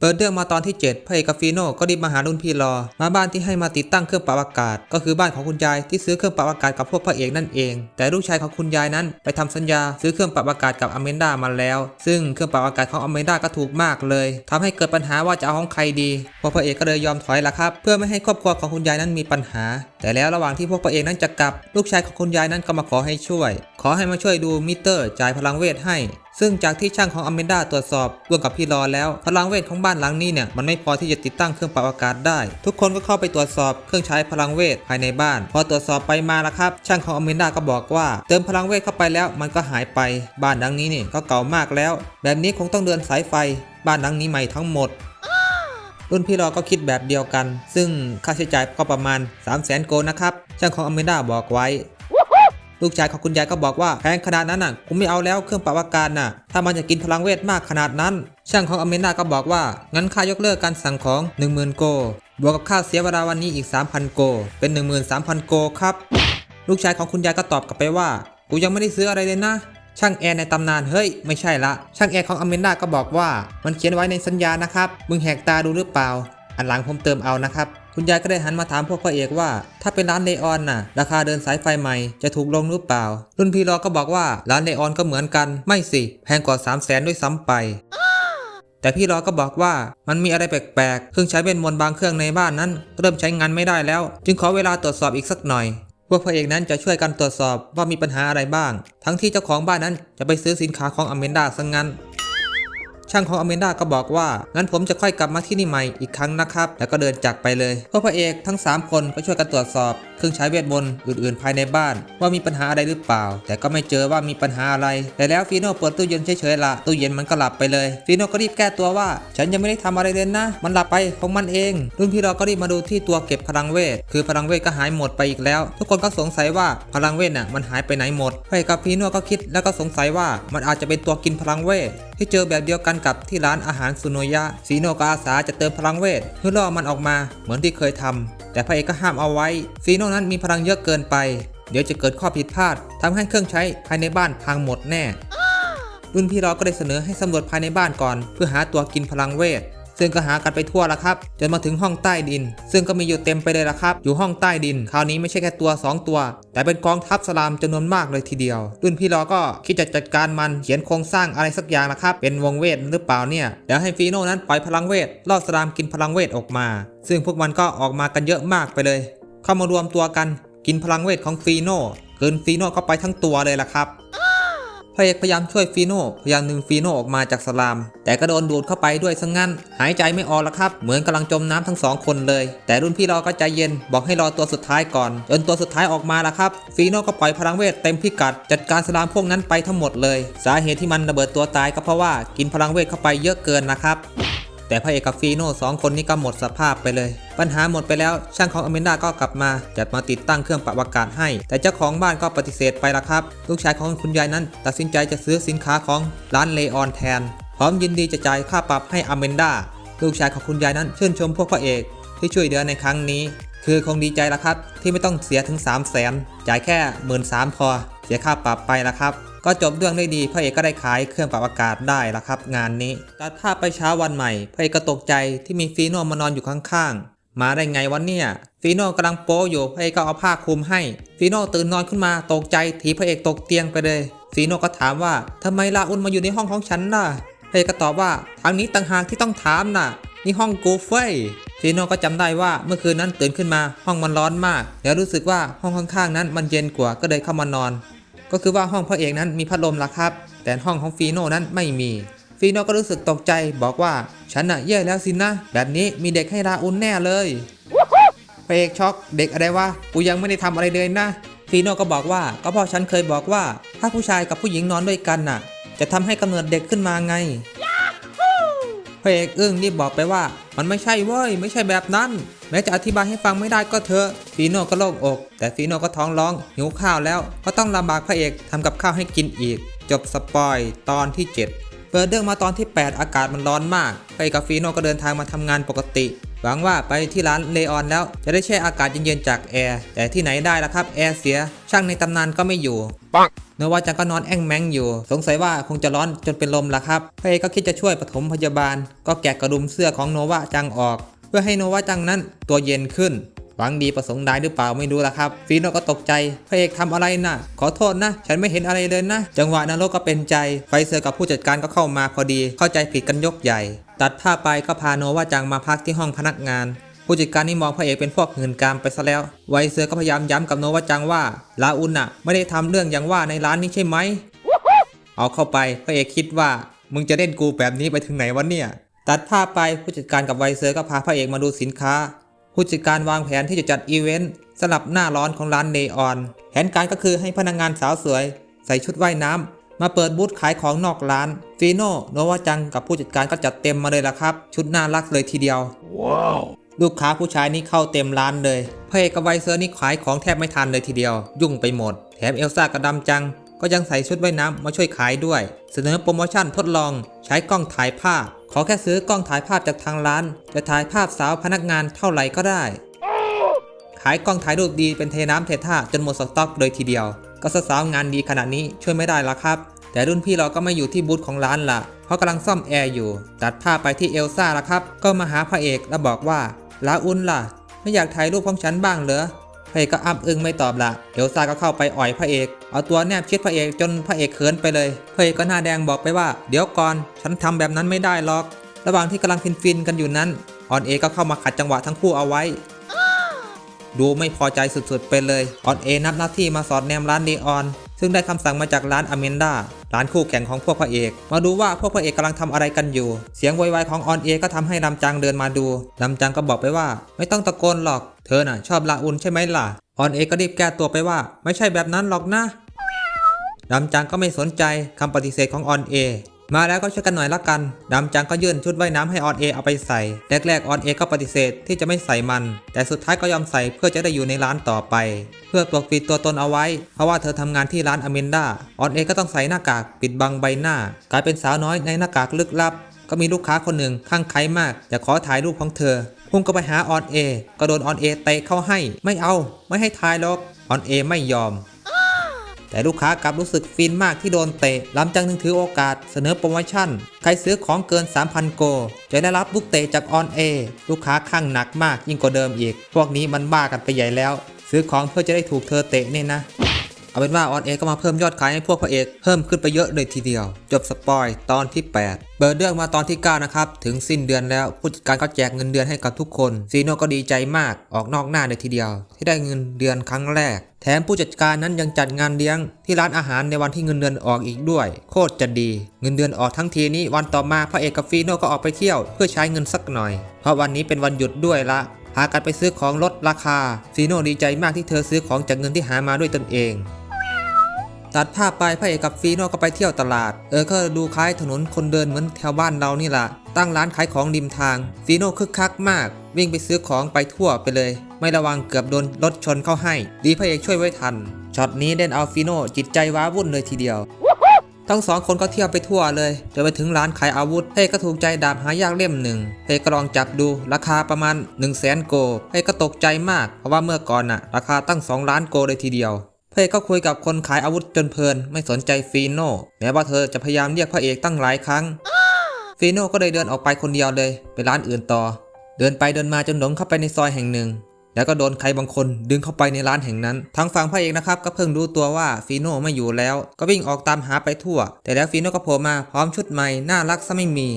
เปิดเรื่องมาตอนที่ 7พระเอกฟีโน่ก็รีบมาหารุ่นพี่รอ มาบ้านที่ให้มาติดตั้งเครื่องปรับอากาศ ก็คือบ้านของคุณยายที่ซื้อเครื่องปรับอากาศกับพวกพระเอกนั่นเอง แต่ลูกชายของคุณยายนั้นไปทำสัญญาซื้อเครื่องปรับอากาศกับอเมนดามาแล้ว ซึ่งเครื่องปรับอากาศของอเมนดาก็ถูกมากเลยทำให้เกิดปัญหาว่าจะเอาของใครดีพวกพระเอกก็เลยยอมถอยละครับ เพื่อไม่ให้ครอบครัวของคุณยายนั้นมีปัญหา แต่แล้วระหว่างที่พวกพระเอกนั้นจะกลับ ลูกชายของคุณยายนั้นก็มาขอให้ช่วย ขอให้มาช่วยดูมิเตอร์ จ่ายพลังเวทให้ ซึ่งจากที่ช่างของอเมนดาตรวจสอบร่วมกับพี่รอแล้ว พลังเวทของบ้านหลังนี้เนี่ยมันไม่พอที่จะติดตั้งเครื่องปรับอากาศได้ ทุกคนก็เข้าไปตรวจสอบเครื่องใช้พลังเวทภายในบ้าน พอตรวจสอบไปมาแล้วครับ ช่างของอเมนดาก็บอกว่า เติมพลังเวทเข้าไปแล้วมันก็หายไปบ้านหลังนี้นี่ก็เก่ามากแล้ว แบบนี้คงต้องเดินสายไฟ บ้านหลังนี้ใหม่ทั้งหมดรุ่นพี่รอก็คิดแบบเดียวกัน ซึ่งค่าใช้จ่ายก็ประมาณ 3 0 0 0 0 0โกลนะครับช่างของอเมนดาบอกไว้ ลูกชายของคุณยายก็บอกว่าแพงขนาดนั้นน่ะกูไม่เอาแล้วเครื่องปรับอากาศน่ะ ถ้ามันจะกินพลังเวทมากขนาดนั้น ช่างของอเมนดาก็บอกว่า งั้นค่ายกเลิกการสั่งของ 10,000 โก บวกกับค่าเสียเวลาวันนี้อีก 3,000 โก เป็น 13,000 โกครับ ลูกชายของคุณยายก็ตอบกลับไปว่า กูยังไม่ได้ซื้ออะไรเลยนะ ช่างแอร์ในตำนานเฮ้ยไม่ใช่ละ ช่างแอร์ของอเมนดาก็บอกว่า มันเขียนไว้ในสัญญานะครับ มึงแหกตาดูหรือเปล่า อันหลังผมเติมเอานะครับ คุณยายก็ได้หันมาถามพวกพระเอกว่า ถ้าเป็นร้านเลออนน่ะ ราคาเดินสายไฟใหม่จะถูกลงหรือเปล่า รุ่นพี่รอก็บอกว่าร้านเลออนก็เหมือนกัน ไม่สิ แพงกว่า3 0 0แสนด้วยซ้ำไปแต่พี่รอก็บอกว่ามันมีอะไรแปลกๆ เครื่องใช้เวทมนต์บางเครื่องในบ้านนั้น เริ่มใช้งานไม่ได้แล้ว จึงขอเวลาตรวจสอบอีกสักหน่อยพวกพระเอกนั้นจะช่วยกันตรวจสอบว่ามีปัญหาอะไรบ้าง ทั้งที่เจ้าของบ้านนั้นจะไปซื้อสินค้าของอเมนดาซะงงั้น ช่างของอเมนดาก็บอกว่า งั้นผมจะค่อยกลับมาที่นี่ใหม่อีกครั้งนะครับ แล้วก็เดินจากไปเลยพวกพระเอกทั้ง 3 คนก็ช่วยกันตรวจสอบ เครื่องใช้เวทมนต์อื่นๆ ภายในบ้าน ว่ามีปัญหาอะไรหรือเปล่า แต่ก็ไม่เจอว่ามีปัญหาอะไร แต่แล้วฟีโน่เปิดตู้เย็นเฉยๆละตู้เย็นมันก็หลับไปเลยฟีโน่ก็รีบแก้ตัวว่า ฉันยังไม่ได้ทำอะไรเลยนะ มันหลับไปของมันเอง รุ่นพี่เราก็รีบมาดูที่ตัวเก็บพลังเวท คือพลังเวทก็หายหมดไปอีกแล้ว ทุกคนก็สงสัยว่าพลังเวทน่ะมันหายไปไหนหมดไปกับฟีโน่ก็คิดแล้วก็สงสัยว่ามันอาจจะเป็นตัวกินพลังเวทที่เจอแบบเดียวกันกับที่ร้านอาหารซุโนยะซีโนก็อาสาจะเติมพลังเวทเพื่อล่อมันออกมาเหมือนที่เคยทำแต่พระเอกก็ห้ามเอาไว้ซีโนนั้นมีพลังเยอะเกินไป เดี๋ยวจะเกิดข้อผิดพลาดทำให้เครื่องใช้ภายในบ้านพังหมดแน่รุ่นพี่เราก็ได้เสนอให้สำรวจภายในบ้านก่อน เพื่อหาตัวกินพลังเวท ซึ่งก็หากันไปทั่วแล้วครับ จนมาถึงห้องใต้ดิน ซึ่งก็มีอยู่เต็มไปเลยละครับ อยู่ห้องใต้ดิน คราวนี้ไม่ใช่แค่ตัว 2 ตัว แต่เป็นกองทัพสลามจำนวนมากเลยทีเดียว รุ่นพี่ราก็คิดจะจัดการมันเขียนโครงสร้างอะไรสักอย่างละครับ เป็นวงเวทหรือเปล่าเนี่ยเดี๋ยวให้ฟีโน่นั้นปล่อยพลังเวทล่อสลามกินพลังเวทออกมา ซึ่งพวกมันก็ออกมากันเยอะมากไปเลย เข้ามารวมตัวกัน กินพลังเวทของฟีโน่เกินฟีโน่เข้าไปทั้งตัวเลยล่ะครับ พระเอกพยายามช่วยฟีโน่พยายามดึงฟีโน่ออกมาจากสลาม แต่ก็โดนดูดเข้าไปด้วยซะงงั้น หายใจไม่ออกละครับ เหมือนกำลังจมน้ำทั้งสองคนเลย แต่รุ่นพี่เราก็ใจเย็นบอกให้รอตัวสุดท้ายก่อนจนตัวสุดท้ายออกมาละครับฟีโน่ก็ปล่อยพลังเวทเต็มพิกัด จัดการสลามพวกนั้นไปทั้งหมดเลย สาเหตุที่มันระเบิดตัวตายก็เพราะว่ากินพลังเวทเข้าไปเยอะเกินนะครับ แต่พระเอกกับฟีโน่สองคนนี้ก็หมดสภาพไปเลย ปัญหาหมดไปแล้ว ช่างของอเมนดาก็กลับมาจัดมาติดตั้งเครื่องปรับอากาศให้ แต่เจ้าของบ้านก็ปฏิเสธไปละครับ ลูกชายของคุณยายนั้น ตัดสินใจจะซื้อสินค้าของร้านเลออนแทน พร้อมยินดีจะจ่ายค่าปรับให้อเมนดาลูกชายของคุณยายนั้นชื่นชมพวกพระเอกที่ช่วยเหลือในครั้งนี้ คือคงดีใจละครับที่ไม่ต้องเสียถึง 3 0 0แสนจ่ายแค่หมื่นสามพอเสียค่าปรับไปละครับ ก็จบเรื่องได้ดีพระเอกก็ได้ขายเครื่องปรับอากาศได้ละครับ งานนี้ตัดภาพไปเช้าวันใหม่พระเอกก็ตกใจที่มีฟีโน่มานอนอยู่ข้างๆ มาได้ไงวันเนี่ยฟีโน่กำลังโป๊อยู่พระเอกก็เอาผ้าคลุมให้ฟีโน่ตื่นนอนขึ้นมาตกใจถีพระเอกตกเตียงไปเลยฟีโน่ก็ถามว่าทำไมลาอุนมาอยู่ในห้องของฉันล่ะพระเอกก็ตอบว่าทางนี้ต่างหากที่ต้องถามน่ะนี่ห้องกูเฟยฟีโน่ก็จำได้ว่าเมื่อคืนนั้นตื่นขึ้นมาห้องมันร้อนมาก แล้วรู้สึกว่าห้องข้างๆนั้นมันเย็นกว่าก็เลยเข้ามานอน ก็คือว่าห้องพระเอกนั้นมีพัดลมละครับ แต่ห้องของฟีโน่นั้นไม่มี ฟีโน่ก็รู้สึกตกใจบอกว่าฉันน่ะแย่แล้วสินะ แบบนี้มีเด็กให้ราอุนแน่เลยพระเอกช็อกเด็กอะไรวะกูยังไม่ได้ทำอะไรเลยนะฟีโน่ก็บอกว่าก็เพราะฉันเคยบอกว่า ถ้าผู้ชายกับผู้หญิงนอนด้วยกันน่ะ จะทำให้กำเนิดเด็กขึ้นมาไงพระเอกอึ้งรีบบอกไปว่า มันไม่ใช่เว้ยไม่ใช่แบบนั้น แม้จะอธิบายให้ฟังไม่ได้ก็เถอะฟีโน่ก็โล่งอก แต่ฟีโน่ก็ท้องร้อง หิวข้าวแล้ว ก็ต้องลำบากพระเอกทำกับข้าวให้กินอีก จบสปอยตอนที่ 7 เปิดเรื่องมาตอนที่ 8 อากาศมันร้อนมากพระเอกกับฟีโน่ก็เดินทางมาทำงานปกติบหวังว่าไปที่ร้านเลออนแล้วจะได้แช่อากาศเย็นๆจากแอร์แต่ที่ไหนได้ล่ะครับแอร์เสียช่างในตำนานก็ไม่อยู่ Bonk. โนวาจังก็นอนแอ่งแมงอยู่ สงสัยว่าคงจะร้อนจนเป็นลมละครับพระเอกก็คิดจะช่วยปฐมพยาบาล ก็แกะกระดุมเสื้อของโนวาจังออก เพื่อให้โนวาจังนั้นตัวเย็นขึ้นหวังดีประสงค์ร้หรือเปล่าไม่รู้ละครับฟีโนก็ตกใจพระเอกทำอะไรนะ่ะ ขอโทษนะ ฉันไม่เห็นอะไรเลยนะ จังหวะนั้นโลกก็เป็นใจ ไฟเซอร์กับผู้จัดการก็เข้ามาพอดี เข้าใจผิดกันยกใหญ่ ตัดภาไปก็พาโนวาจังมาพักที่ห้องพนักงาน ผู้จัดการนี่มองพระเอกเป็นพวกเงินกามไปซะแล้ว ไวเซอร์ก็พยายามย้ำกับโนวาจังว่าลาอุนน่ะ ไม่ได้ทำเรื่องอย่างว่าในร้านนี้ใช่ไหมเอาเข้าไปพระเอกคิดว่า มึงจะเล่นกูแบบนี้ไปถึงไหนวะเนี่ย ตัดภาพไปผู้จัดการกับไวเซอร์ก็พาพระเอกมาดูสินค้า ผู้จัดการวางแผนที่จะจัดอีเวนต์สลับหน้าร้อนของร้านเนออน แผนการก็คือให้พนักงานสาวสวย ใส่ชุดว่ายน้ำมาเปิดบูธขายของนอกร้านฟีโน่โนวาจังกับผู้จัดการก็จัดเต็มมาเลยละครับ ชุดน่ารักเลยทีเดียว Wow. ลูกค้าผู้ชายนี่เข้าเต็มร้านเลยพระเอกกับไวเซอร์นี่ขายของแทบไม่ทันเลยทีเดียว ยุ่งไปหมด แถมเอลซ่ากับดำจัง ก็ยังใส่ชุดว่ายน้ำมาช่วยขายด้วย เสนอโปรโมชั่นทดลอง ใช้กล้องถ่ายภาพ ขอแค่ซื้อกล้องถ่ายภาพจากทางร้าน จะถ่ายภาพสาวพนักงานเท่าไหร่ก็ได้ ขายกล้องถ่ายรูปดีเป็นเทน้ำเทท่าจนหมดสต็อกเลยทีเดียว ก็สาวงานดีขนาดนี้ช่วยไม่ได้ละครับ แต่รุ่นพี่เราก็ไม่อยู่ที่บูธของร้านละเพราะกำลังซ่อมแอร์อยู่ ตัดภาพไปที่เอลซ่าละครับ ก็มาหาพระเอกแล้วบอกว่าลาอุนล่ะ ไม่อยากถ่ายรูปของฉันบ้างเหรอพระเอกก็อ้ำอึ้งไม่ตอบละเอลซ่าก็เข้าไปอ่อยพระเอก เอาตัวแนบชิดพระเอกจนพระเอกเขินไปเลยพระเอกก็หน้าแดงบอกไปว่า เดี๋ยวก่อน ฉันทำแบบนั้นไม่ได้หรอก ระหว่างที่กำลังฟินๆกันอยู่นั้นออนเอก็เข้ามาขัดจังหวะทั้งคู่เอาไว้ ดูไม่พอใจสุดๆไปเลยออนเอนับหน้าที่มาสอดแนมร้านดีออน ซึ่งได้คำสั่งมาจากร้านอเมนดาร้านคู่แข่งของพวกพระเอก มาดูว่าพวกพระเอกกำลังทำอะไรกันอยู่ เสียงโวยวายของออนเอก็ทำให้ลำจังเดินมาดูลำจังก็บอกไปว่า ไม่ต้องตะโกนหรอก เธอน่ะชอบลาอุนใช่ไหมล่ะออนเอก็รีบแก้ตัวไปว่า ไม่ใช่แบบนั้นหรอกนะ ดำจังก็ไม่สนใจคำปฏิเสธของออนเอมาแล้วก็ช่วยกันหน่อยละกัน ดำจังก็ยื่นชุดว่ายน้ำให้ออนเอเอาไปใส่ แรกๆออนเอก็ปฏิเสธที่จะไม่ใส่มัน แต่สุดท้ายก็ยอมใส่เพื่อจะได้อยู่ในร้านต่อไป เพื่อปกปิดตัวตนเอาไว้ เพราะว่าเธอทำงานที่ร้านอเมนดา ออนเอก็ต้องใส่หน้ากากปิดบังใบหน้า กลายเป็นสาวน้อยในหน้ากากลึกลับ ก็มีลูกค้าคนหนึ่งข้างใครมากอยากขอถ่ายรูปของเธอ พุ่งก็ไปหาออนเอก็โดนออนเอเตะเข้าให้ ไม่เอา ไม่ให้ถ่ายหรอก ออนเอไม่ยอม แต่ลูกค้ากลับรู้สึกฟินมากที่โดนเตะลำจังนึงถือโอกาสเสนอโปรโมชั่น ใครซื้อของเกิน 3,000 โก จะได้รับลูกเตะจากออนเอลูกค้าข้างหนักมากยิ่งกว่าเดิมอีก พวกนี้มันบ้ากันไปใหญ่แล้ว ซื้อของเพื่อจะได้ถูกเธอเตะเนี่ยนะ เอาเป็นว่าออนเอก็มาเพิ่มยอดขายให้พวกพระเอกเพิ่มขึ้นไปเยอะเลยทีเดียว จบสปอยตอนที่ 8 เปิดเรื่องมาตอนที่ 9 นะครับ ถึงสิ้นเดือนแล้วผู้จัดการก็แจกเงินเดือนให้กับทุกคน ซีโนก็ดีใจมากออกนอกหน้าเลยทีเดียว ที่ได้เงินเดือนครั้งแรก แถมผู้จัดการนั้นยังจัดงานเลี้ยง ที่ร้านอาหารในวันที่เงินเดือนออกอีกด้วย โคตรจะดี เงินเดือนออกทั้งทีนี้วันต่อมาพระเอกกับฟีโนก็ออกไปเที่ยวเพื่อใช้เงินสักหน่อย เพราะวันนี้เป็นวันหยุดด้วยละพากันไปซื้อของลดราคาฟีโน่ดีใจมากที่เธอซื้อของจากเงินที่หามาด้วยตนเอง ตัดภาพไปพระเอกกับฟีโน่ก็ไปเที่ยวตลาด เออก็ดูคล้ายถนนคนเดินเหมือนแถวบ้านเรานี่แหละตั้งร้านขายของริมทาง ฟีโน่คึกคักมาก วิ่งไปซื้อของไปทั่วไปเลย ไม่ระวังเกือบโดนรถชนเข้าให้ ดีพระเอกช่วยไว้ทัน ช็อตนี้เด่นเอาฟีโน่จิตใจว้าวุ่นเลยทีเดียว ทั้งสองคนก็เที่ยวไปทั่วเลยจนไปถึงร้านขายอาวุธเฮ้ก็ถูกใจดาบหายากเล่มหนึ่งเฮ้ก็ลองจับดูราคาประมาณ1นึ่งแสนโกเฮ้ก็ตกใจมากเพราะว่าเมื่อก่อนน่ะราคาตั้ง 2 ล้านโกเลยทีเดียว พระเอกก็คุยกับคนขายอาวุธจนเพลิน ไม่สนใจฟีโน่แม้ว่าเธอจะพยายามเรียกพระเอกตั้งหลายครั้ง ฟีโน่ก็เลยเดินออกไปคนเดียวเลย ไปร้านอื่นต่อ เดินไปเดินมาจนหลงเข้าไปในซอยแห่งหนึ่ง แล้วก็โดนใครบางคนดึงเข้าไปในร้านแห่งนั้น ทางฝั่งพระเอกนะครับก็เพิ่งรู้ตัวว่าฟีโน่ไม่อยู่แล้ว ก็วิ่งออกตามหาไปทั่ว แต่แล้วฟีโน่ก็โผล่มาพร้อมชุดใหม่น่ารักซะไม่มี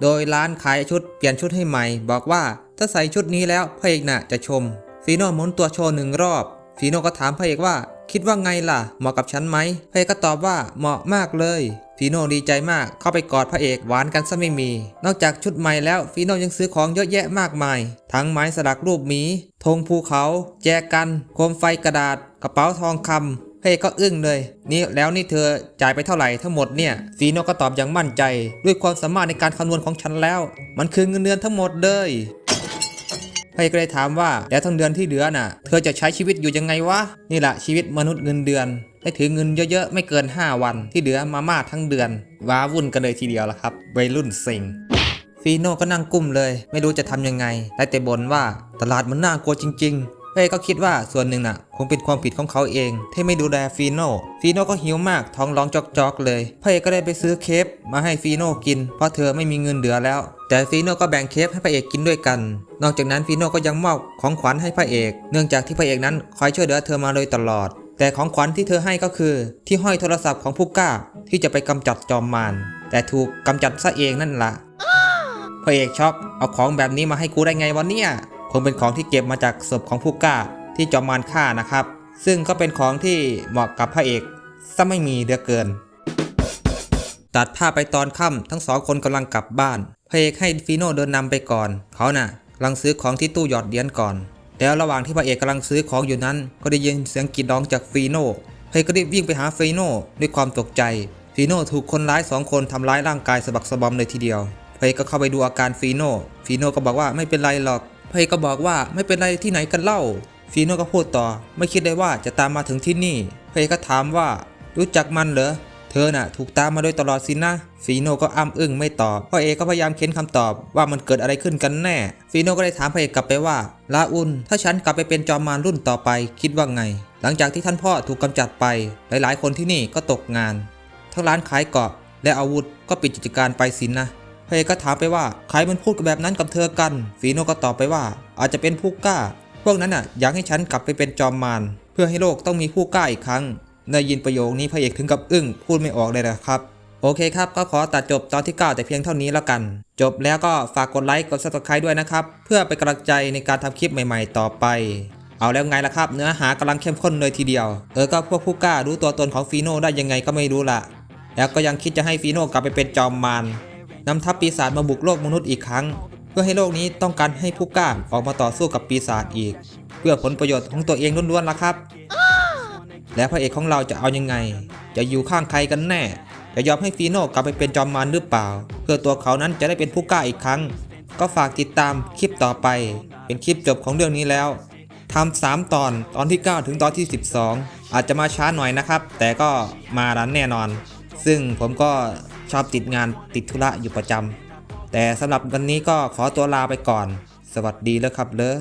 โดยร้านขายชุดเปลี่ยนชุดให้ใหม่ บอกว่าถ้าใส่ชุดนี้แล้วพระเอกน่ะจะชมฟีโน่หมุนตัวโชว์หนึ่งรอบ ฟีโน่ก็ถามพระเอกว่า คิดว่าไงล่ะ เหมาะกับฉันไหมพระเอกก็ตอบว่าเหมาะมากเลยฟีโน่ดีใจมากเข้าไปกอดพระเอกหวานกันซะไม่มี นอกจากชุดใหม่แล้วฟีโน่ยังซื้อของเยอะแยะมากมาย ทั้งไม้สลักรูปหมีธงภูเขา แจกัน โคมไฟกระดาษ กระเป๋าทองคำพระเอกก็อึ้งเลย นี่แล้วนี่เธอจ่ายไปเท่าไหร่ทั้งหมดเนี่ยฟีโนก็ตอบอย่างมั่นใจ ด้วยความสามารถในการคำนวณของฉันแล้ว มันคือเงินเดือนทั้งหมดเลย พระเอก็เลยถามว่าแล้วทั้งเดือนที่เหลือน่ะ เธอจะใช้ชีวิตอยู่ยังไงวะ นี่แหละชีวิตมนุษย์เงินเดือน ได้ถือเงินเยอะๆ ไม่เกิน 5 วัน ที่เหลือมาม่าทั้งเดือน ว้าวุ่นกันเลยทีเดียวละครับวัยรุ่นเซ็งฟีโน่ก็นั่งกุ้มเลย ไม่รู้จะทำยังไง ได้แต่บ่นว่าตลาดมันน่ากลัวจริง ๆ เอกก็คิดว่าส่วนหนึ่งน่ะ คงเป็นความผิดของเขาเอง ที่ไม่ดูแลฟีโน่ฟีโน่ก็หิวมากท้องร้องจอกๆเลยพระเอกก็ได้ไปซื้อเคฟมาให้ฟีโน่กิน เพราะเธอไม่มีเงินเหลือแล้ว แต่ฟีโน่ก็แบ่งเคฟให้พระเอกกินด้วยกัน นอกจากนั้นฟีโน่ก็ยังมอบของขวัญให้พระเอก เนื่องจากที่พระเอกนั้นคอยช่วยเหลือเธอมาโดยตลอด แต่ของขวัญที่เธอให้ก็คือ ที่ห้อยโทรศัพท์ของผู้กล้า ที่จะไปกำจัดจอมมารแต่ถูกกำจัดซะเองนั่นละพระเอกช็อกเอาของแบบนี้มาให้กูได้ไงวะเนี่ย คงเป็นของที่เก็บมาจากศพของผู้กล้าที่จอมมารฆ่านะครับ ซึ่งก็เป็นของที่เหมาะกับพระเอกซะไม่มีเหลือเกิน ตัดภาพไปตอนค่ำทั้งสองคนกำลังกลับบ้านพระเอกให้ฟีโน่เดินนำไปก่อน เขาน่ะกำลังซื้อของที่ตู้หยอดเหรียญก่อน แล้วระหว่างที่พระเอกกำลังซื้อของอยู่นั้น ก็ได้ยินเสียงกรีดร้องจากฟีโน่พระเอกก็รีบวิ่งไปหาฟีโน่ด้วยความตกใจฟีโน่ถูกคนร้ายสองคนทำร้ายร่างกายสะบักสะบอมเลยทีเดียวพระเอกก็เข้าไปดูอาการฟีโน่ฟีโน่ก็บอกว่าไม่เป็นไรหรอก พระเอกก็บอกว่าไม่เป็นไรที่ไหนกันเล่า ฟีโน่ก็พูดต่อ ไม่คิดเลยว่าจะตามมาถึงที่นี่ พระเอกก็ถามว่า รู้จักมันเหรอ เธอน่ะ ถูกตามมาโดยตลอดสินะ ฟีโน่ก็อ้ำอึ้งไม่ตอบพระเอกก็พยายามเค้นคำตอบว่ามันเกิดอะไรขึ้นกันแน่ ฟีโน่ก็ได้ถามพระเอกกลับไปว่า ลาอุน ถ้าฉันกลับไปเป็นจอมมารรุ่นต่อไป คิดว่าไง หลังจากที่ท่านพ่อถูกกำจัดไป หลาย ๆ คนที่นี่ก็ตกงาน ทั้งร้านขายเกาะและอาวุธก็ปิดกิจการไปสินนะ เอกก็ถามไปว่าใครมันพูดแบบนั้นกับเธอกัน ฟีโน่ก็ตอบไปว่า อาจจะเป็นผู้กล้า พวกนั้นอะอยากให้ฉันกลับไปเป็นจอมมารเพื่อให้โลกต้องมีผู้กล้าอีกครั้งได้ยินประโยคนี้พระเอกถึงกับอึ้งพูดไม่ออกเลยนะครับ โอเคครับ ก็ขอตัดจบตอนที่ 9 แต่เพียงเท่านี้แล้วกัน จบแล้วก็ฝากกดไลค์กด subscribe ด้วยนะครับ เพื่อเป็นกำลังใจในการทำคลิปใหม่ๆ ต่อไป เอาแล้วไงล่ะครับ เนื้อหากำลังเข้มข้นเลยทีเดียว เออก็พวกผู้กล้ารู้ตัวตนของฟีโน่ได้ยังไงก็ไม่รู้ละแล้วก็ยังคิดจะให้ฟีโน่กลับไปเป็นจอมมาร นำทัพปีศาจมาบุกโลกมนุษย์อีกครั้ง เพื่อให้โลกนี้ต้องการให้ผู้กล้าออกมาต่อสู้กับปีศาจอีก เพื่อผลประโยชน์ของตัวเองล้วนๆล่ะครับ แล้วพระเอกของเราจะเอายังไง จะอยู่ข้างใครกันแน่ จะยอมให้ฟีโน่กลับไปเป็นจอมมารหรือเปล่า เพื่อตัวเขานั้นจะได้เป็นผู้กล้าอีกครั้ง ก็ฝากติดตามคลิปต่อไป เป็นคลิปจบของเรื่องนี้แล้วทำสามตอนตอนที่ 9 ถึงตอนที่ 12 อาจจะมาช้าหน่อยนะครับ แต่ก็มารันแน่นอน ซึ่งผมก็ ชอบติดงานติดธุระอยู่ประจำแต่สำหรับวันนี้ก็ขอตัวลาไปก่อน สวัสดีแล้วครับเลอ